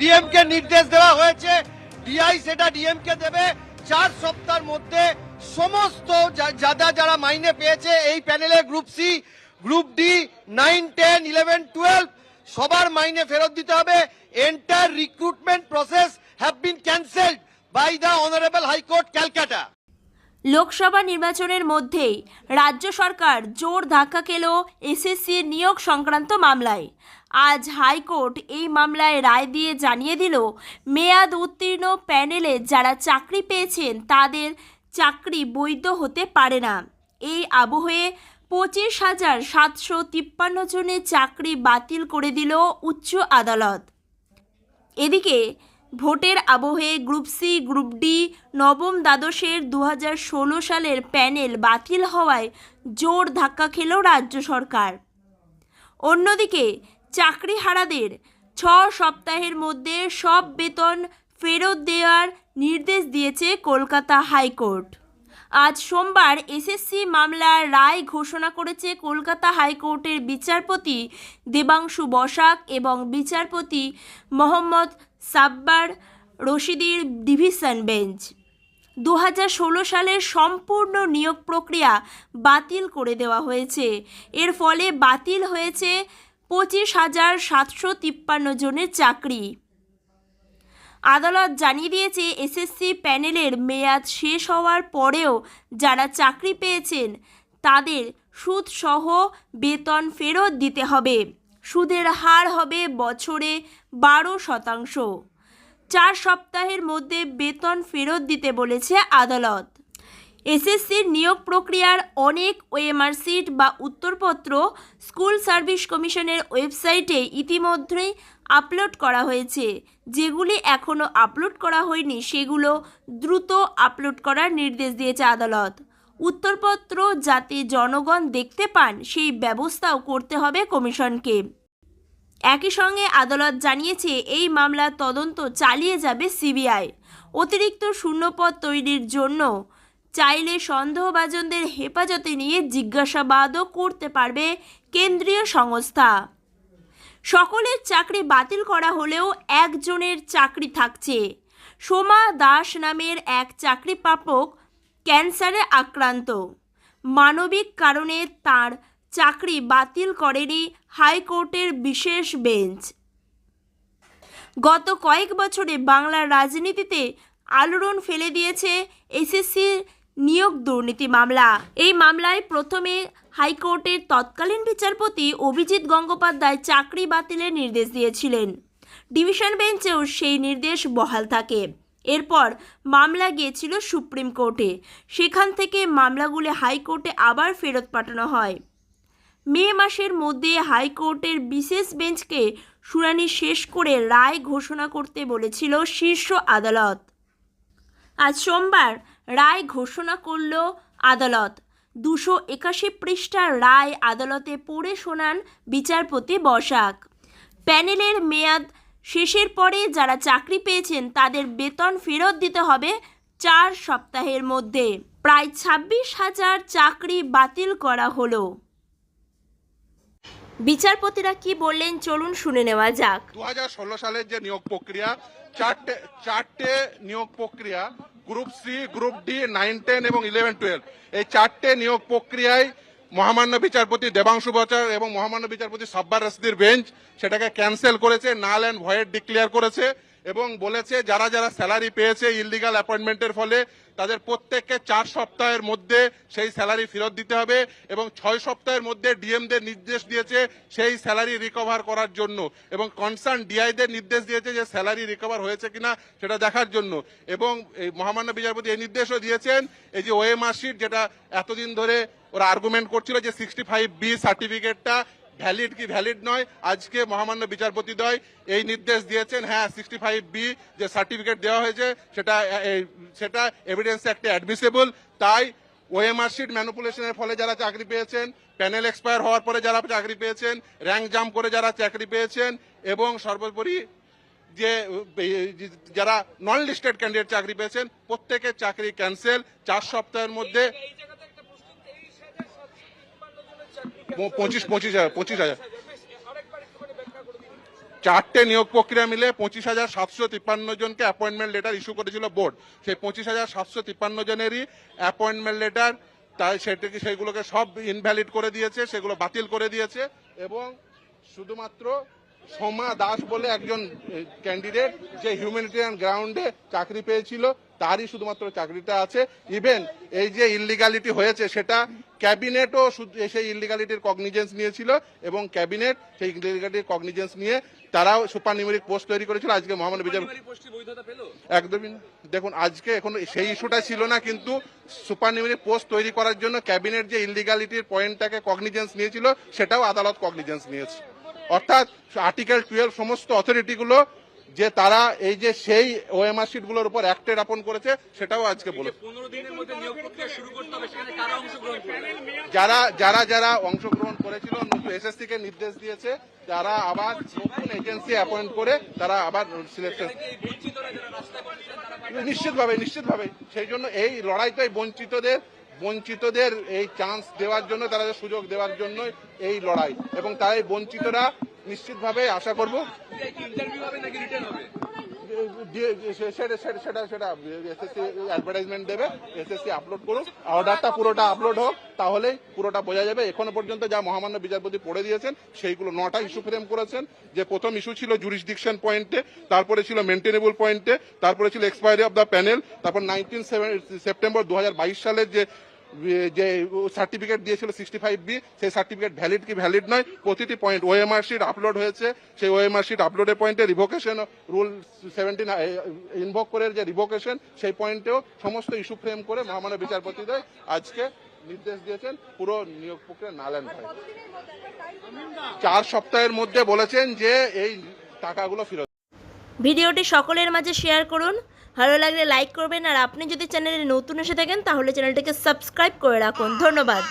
ডিএমকে নির্দেশ দেওয়া হয়েছে। ডিআই সেটা ডিএমকে দেবে। চার সপ্তাহের মধ্যে সমস্ত যারা যারা মাইনে পেয়েছে এই প্যানেলে group C group D nine ten eleven twelve সবার মাইনে ফেরত দিতে হবে। Entire recruitment process have been cancelled by the honourable high court Calcutta Lok Sabha নির্বাচনের মধ্যেই রাজ্য সরকার জোর ধাক্কা খেল এসএসসির নিয়োগ সংক্রান্ত মামলায়। আজ হাইকোর্ট এই মামলায় রায় দিয়ে জানিয়ে দিল, মেয়াদ উত্তীর্ণ প্যানেলে যারা চাকরি পেয়েছেন তাদের চাকরি বৈধ হতে পারে না। এই আবহে পঁচিশ হাজার সাতশো তিপ্পান্ন জনের চাকরি বাতিল করে দিল উচ্চ আদালত। এদিকে ভোটের আবহে গ্রুপ সি, গ্রুপ ডি নবম দ্বাদশের দু হাজার ষোলো সালের প্যানেল বাতিল হওয়ায় জোর ধাক্কা খেল রাজ্য সরকার। অন্যদিকে চাকরিহারাদের ছ সপ্তাহের মধ্যে সব বেতন ফেরত দেওয়ার নির্দেশ দিয়েছে কলকাতা হাইকোর্ট। আজ সোমবার এসএসসি মামলার রায় ঘোষণা করেছে কলকাতা হাইকোর্টের বিচারপতি দেবাংশু বসাক এবং বিচারপতি মোহাম্মদ সাব্বার রশিদির ডিভিশন বেঞ্চ। দু ষোলো সালের সম্পূর্ণ নিয়োগ প্রক্রিয়া বাতিল করে দেওয়া হয়েছে। এর ফলে বাতিল হয়েছে পঁচিশ হাজার সাতশো তিপ্পান্ন জনের চাকরি। আদালত জানিয়ে দিয়েছে, এসএসসি প্যানেলের মেয়াদ শেষ হওয়ার পরেও যারা চাকরি পেয়েছেন, তাদের সুদসহ বেতন ফেরত দিতে হবে। সুদের হার হবে বছরে বারো শতাংশ। চার সপ্তাহের মধ্যে বেতন ফেরত দিতে বলেছে আদালত। এসএসসির নিয়োগ প্রক্রিয়ার অনেক ওএমআর সিট বা উত্তরপত্র স্কুল সার্ভিস কমিশনের ওয়েবসাইটে ইতিমধ্যেই আপলোড করা হয়েছে। যেগুলি এখনও আপলোড করা হয়নি, সেগুলো দ্রুত আপলোড করার নির্দেশ দিয়েছে আদালত। উত্তরপত্র যাতে জনগণ দেখতে পান, সেই ব্যবস্থাও করতে হবে কমিশনকে। একই সঙ্গে আদালত জানিয়েছে, এই মামলার তদন্ত চালিয়ে যাবে সিবিআই। অতিরিক্ত শূন্যপদ তৈরির জন্য চাইলে সন্দেহভাজনদের হেফাজতে নিয়ে জিজ্ঞাসাবাদও করতে পারবে কেন্দ্রীয় সংস্থা। সকলের চাকরি বাতিল করা হলেও একজনের চাকরি থাকছে। সোমা দাস নামের এক চাকরি প্রাপক ক্যান্সারে আক্রান্ত। মানবিক কারণে তার চাকরি বাতিল করেনি হাইকোর্টের বিশেষ বেঞ্চ। গত কয়েক বছরে বাংলার রাজনীতিতে আলোড়ন ফেলে দিয়েছে এসএসসির নিয়োগ দুর্নীতি মামলা। এই মামলায় প্রথমে হাইকোর্টের তৎকালীন বিচারপতি অভিজিৎ গঙ্গোপাধ্যায় চাকরি বাতিলের নির্দেশ দিয়েছিলেন। ডিভিশন বেঞ্চেও সেই নির্দেশ বহাল থাকে। এরপর মামলা গিয়েছিল সুপ্রিম কোর্টে। সেখান থেকে মামলাগুলি হাইকোর্টে আবার ফেরত পাঠানো হয়। মে মাসের মধ্যে হাইকোর্টের বিশেষ বেঞ্চকে শুনানি শেষ করে রায় ঘোষণা করতে বলেছিল শীর্ষ আদালত। আজ সোমবার রায় ঘোষণা করল আদালত। দুশো একাশি পৃষ্ঠার রায় আদালতে পড়ে শোনান বিচারপতি বসাক। প্যানেলের মেয়াদ শেষের পরে যারা চাকরি পেয়েছেন তাদের বেতন ফেরত দিতে হবে চার সপ্তাহের মধ্যে। প্রায় ছাব্বিশ হাজার চাকরি বাতিল করা হলো। বিচারপতিরা কি বললেন চলুন শুনে নেওয়া যাক। দু হাজার ষোলো সালের যে নিয়োগ প্রক্রিয়া, চারটে চারটে নিয়োগ প্রক্রিয়া, group C group D nine, ten এবং ইলেভেন, টুয়েলভ, এই চারটে নিয়োগ প্রক্রিয়ায় মহামান্য বিচারপতি দেবাংশু বচার এবং মহামান্য বিচারপতি সাব্বার রসদির বেঞ্চ সেটাকে ক্যান্সেল করেছে, নাল অ্যান্ড ভয়েড ডিক্লেয়ার করেছে। এবং বলেছে যারা যারা স্যালারি পেয়েছে ইললিগাল অ্যাপয়েন্টমেন্টের ফলে, তাদের প্রত্যেককে চার সপ্তাহের মধ্যে সেই স্যালারি ফেরত দিতে হবে এবং ছয় সপ্তাহের মধ্যে ডিএমদের নির্দেশ দিয়েছে সেই স্যালারি রিকভার করার জন্য এবং কনসার্ন ডিআইদের নির্দেশ দিয়েছে যে স্যালারি রিকভার হয়েছে কিনা সেটা দেখার জন্য। এবং মহামান্য বিচারপতি এই নির্দেশও দিয়েছেন, এই যে ওএমআর শিট যেটা এতদিন ধরে ওরা আর্গুমেন্ট করছিল যে সিক্সটি ফাইভ বি সার্টিফিকেটটা ভ্যালিড কি ভ্যালিড নয়, আজকে মহামান্য বিচারপতিদ্বয় এই নির্দেশ দিয়েছেন হ্যাঁ সিক্সটি ফাইভ বি যে সার্টিফিকেট দেওয়া হয়েছে, সেটা সেটা এভিডেন্স একটা অ্যাডমিসেবল তাই ওএমআর শিট ম্যানুপুলেশনের ফলে যারা চাকরি পেয়েছেন প্যানেল এক্সপায়ার হওয়ার পরে যারা চাকরি পেয়েছেন র্যাঙ্ক জাম্প করে যারা চাকরি পেয়েছেন, এবং সর্বোপরি যে যারা নন লিস্টেড ক্যান্ডিডেট চাকরি পেয়েছেন, প্রত্যেকের চাকরি ক্যান্সেল চার সপ্তাহের মধ্যে পঁচিশ পঁচিশ হাজার পঁচিশ হাজার। চারটে নিয়োগ প্রক্রিয়া মিলে পঁচিশ হাজার সাতশো তিপ্পান্ন জনকে অ্যাপয়েন্টমেন্ট লেটার ইস্যু করেছিল বোর্ড সেই পঁচিশ হাজার সাতশো তিপ্পান্ন জনেরই অ্যাপয়েন্টমেন্ট লেটার তাই সেটাকে সেগুলোকে সব ইনভ্যালিড করে দিয়েছে, সেগুলো বাতিল করে দিয়েছে এবং শুধুমাত্র সোমা দাস বলে একজন ক্যান্ডিডেট যে হিউম্যানিটেরিয়ান গ্রাউন্ডে চাকরি পেয়েছিল তারই শুধুমাত্র চাকরিটা আছে। ইভেন এই যে ইলিগালিটি হয়েছে সেটা ক্যাবিনেটও সেই ইলিগালিটির কগনিজেন্স নিয়েছিল এবং ক্যাবিনেট সেই ইলিগালিটির কগনিজেন্স নিয়ে তারাও সুপার নিউমেরিক পোস্ট তৈরি করেছিল। আজকে মোহাম্মদ বিজয় একদমই দেখুন আজকে এখন সেই ইস্যুটা ছিল না কিন্তু সুপার নিউমেরিক পোস্ট তৈরি করার জন্য ক্যাবিনেট যে ইলিগালিটির পয়েন্টটাকে কগনিজেন্স নিয়েছিল সেটাও আদালত কগনিজেন্স নিয়েছে। অর্থাৎ আর্টিকেল টুয়েলভ সমস্ত অথরিটিগুলো যে তারা এই যে সেই ওএমআর শিটগুলোর উপর অ্যাক্টেড আপন করেছে সেটাও আজকে করবে? যারা যারা যারা অংশগ্রহণ করেছিল এসএসসি কে নির্দেশ দিয়েছে তারা আবার নতুন এজেন্সি অ্যাপয়েন্ট করে তারা আবার সিলেকশন নিশ্চিতভাবে নিশ্চিতভাবে। সেই জন্য এই লড়াইটাই বঞ্চিতদের বঞ্চিতদের এই চান্স দেওয়ার জন্য তারা সুযোগ দেওয়ার জন্য এই লড়াই। এবং তাই বঞ্চিতরা নিশ্চিতভাবে আশা করব। অ্যাডভার্টাইজমেন্ট দেবে এসএসসি আপলোড করুক অর্ডারটা পুরোটা আপলোড হোক, তাহলেই পুরোটা বোঝা যাবে। এখনও পর্যন্ত যা মহামান্য বিচারপতি পড়ে দিয়েছেন, সেইগুলো নটা ইস্যু ফ্রেম করেছেন। যে প্রথম ইস্যু ছিল পয়েন্টে তারপরে ছিল মেনটেনেবল পয়েন্টে তারপরে ছিল এক্সপায়ারি অফ দ্য প্যানেল তারপর নাইনটিন সেপ্টেম্বর দু হাজার বাইশ সালের যে যে সার্টিফিকেট দিয়েছিল সিক্সটি ফাইভ বি সেই সার্টিফিকেট ভ্যালিড কি ভ্যালিড নয়, প্রতিটি পয়েন্ট ওএমআর শিট আপলোড হয়েছে, সেই ওএমআর শিট আপলোডের পয়েন্টে রিভোকেশন রুল সেভেন্টিন ইনভোক করে যে রিভোকেশন সেই পয়েন্টেও সমস্ত ইস্যু ফ্রেম করে মহামান্য বিচারপতিদের আজকে নির্দেশ দিয়েছেন, পুরো নিয়োগ প্রক্রিয়া নালেন ভাই। চার সপ্তাহের মধ্যে বলেছেন যে এই টাকাগুলো ফেরত ভিডিওটি সকলের মাঝে শেয়ার করুন। ভালো লাগলে লাইক করবেন আর আপনি যদি চ্যানেলে নতুন এসে থাকেন তাহলে চ্যানেলটিকে সাবস্ক্রাইব করে রাখুন। ধন্যবাদ।